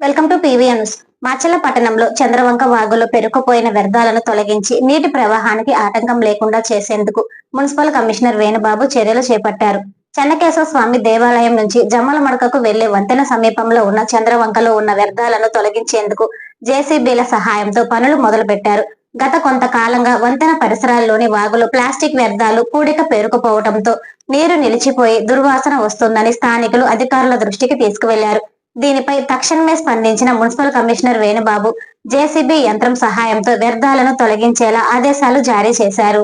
Welcome to PV news. Macherla పట్టణంలో చంద్రవంక వాగులో పెరుకుపోయిన వ్యర్థాలను తొలగించి నీటి ప్రవాహానికి ఆటంకం లేకుండా చేసేందుకు మున్సిపల్ కమిషనర్ వేణుబాబు చర్యలు చేపట్టారు. చెన్నకేశవ స్వామి దేవాలయం నుంచి జమ్మల మడకకు వెళ్ళే వంతెన సమీపంలో ఉన్న చంద్రవంకలో ఉన్న వ్యర్థాలను తొలగించేందుకు జేసీబీల సహాయంతో పనులు మొదలుపెట్టారు. గత కొంతకాలంగా వంతెన పరిసరాల్లోని వాగులు ప్లాస్టిక్ వ్యర్థాలు కూడిక పేరుకుపోవడంతో నీరు నిలిచిపోయి దుర్వాసన వస్తుందని స్థానికులు అధికారుల దృష్టికి తీసుకువెళ్ళారు. దీనిపై తక్షణమే స్పందించిన మున్సిపల్ కమిషనర్ వేణుబాబు జేసీబీ యంత్రం సహాయంతో వ్యర్థాలను తొలగించేలా ఆదేశాలు జారీ చేశారు.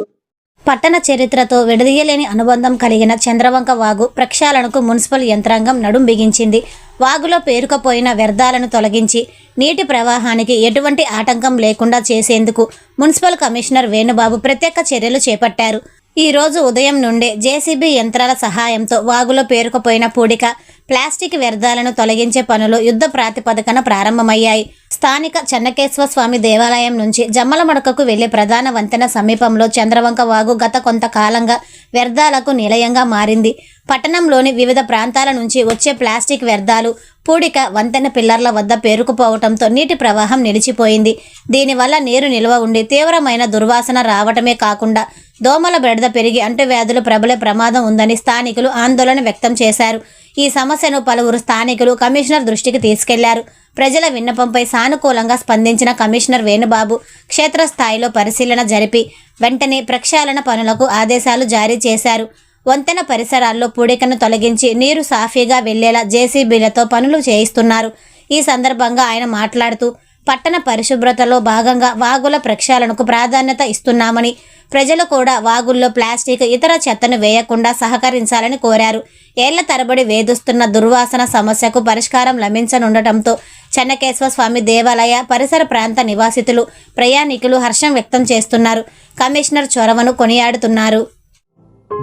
పట్టణ చరిత్రతో విడదీయలేని అనుబంధం కలిగిన చంద్రవంక వాగు ప్రక్షాళనకు మున్సిపల్ యంత్రాంగం నడుం బిగించింది. వాగులో పేరుకుపోయిన వ్యర్థాలను తొలగించి నీటి ప్రవాహానికి ఎటువంటి ఆటంకం లేకుండా చేసేందుకు మున్సిపల్ కమిషనర్ వేణుబాబు ప్రత్యేక చర్యలు చేపట్టారు. ఈ రోజు ఉదయం నుండే జేసీబీ యంత్రాల సహాయంతో వాగులో పేరుకుపోయిన పూడిక ప్లాస్టిక్ వ్యర్థాలను తొలగించే పనులు యుద్ధ ప్రాతిపదికన ప్రారంభమయ్యాయి. స్థానిక చెన్నకేశ్వర స్వామి దేవాలయం నుంచి జమ్మల మడకకు వెళ్ళే ప్రధాన వంతెన సమీపంలో చంద్రవంక వాగు గత కొంతకాలంగా వ్యర్థాలకు నిలయంగా మారింది. పట్టణంలోని వివిధ ప్రాంతాల నుంచి వచ్చే ప్లాస్టిక్ వ్యర్థాలు పూడిక వంతెన పిల్లర్ల వద్ద పేరుకుపోవడంతో నీటి ప్రవాహం నిలిచిపోయింది. దీనివల్ల నీరు నిల్వ ఉండి తీవ్రమైన దుర్వాసన రావటమే కాకుండా దోమల బెడద పెరిగి అంటువ్యాధులు ప్రబలే ప్రమాదం ఉందని స్థానికులు ఆందోళన వ్యక్తం చేశారు. ఈ సమస్యను పలువురు స్థానికులు కమిషనర్ దృష్టికి తీసుకెళ్ళారు. ప్రజల విన్నపంపై సానుకూలంగా స్పందించిన కమిషనర్ వేణుబాబు క్షేత్రస్థాయిలో పరిశీలన జరిపి వెంటనే ప్రక్షాళన పనులకు ఆదేశాలు జారీ చేశారు. వంతెన పరిసరాల్లో పూడికను తొలగించి నీరు సాఫీగా వెళ్ళేలా జేసీబీలతో పనులు చేయిస్తున్నారు. ఈ సందర్భంగా ఆయన మాట్లాడుతూ పట్టణ పరిశుభ్రతలో భాగంగా వాగుల ప్రక్షాళనకు ప్రాధాన్యత ఇస్తున్నామని ప్రజలు కూడా వాగుల్లో ప్లాస్టిక్ ఇతర చెత్తను వేయకుండా సహకరించాలని కోరారు. ఏళ్ళ తరబడి వేధిస్తున్న దుర్వాసన సమస్యకు పరిష్కారం లభించనుండటంతో చెన్నకేశ్వర స్వామి దేవాలయ పరిసర ప్రాంత నివాసితులు ప్రయాణికులు హర్షం వ్యక్తం చేస్తున్నారు. కమిషనర్ చొరవను కొనియాడుతున్నారు.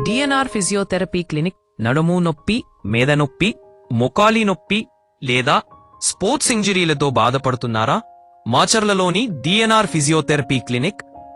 డిఎన్ఆర్ ఫిజియోథెరపీ క్లినిక్ నడుము నొప్పి మేద నొప్పి మొకాలి నొప్పి లేదా స్పోర్ట్స్ ఇంజరీలతో బాధపడుతున్నారా? మాచర్లలోని D N R physiotherapy clinic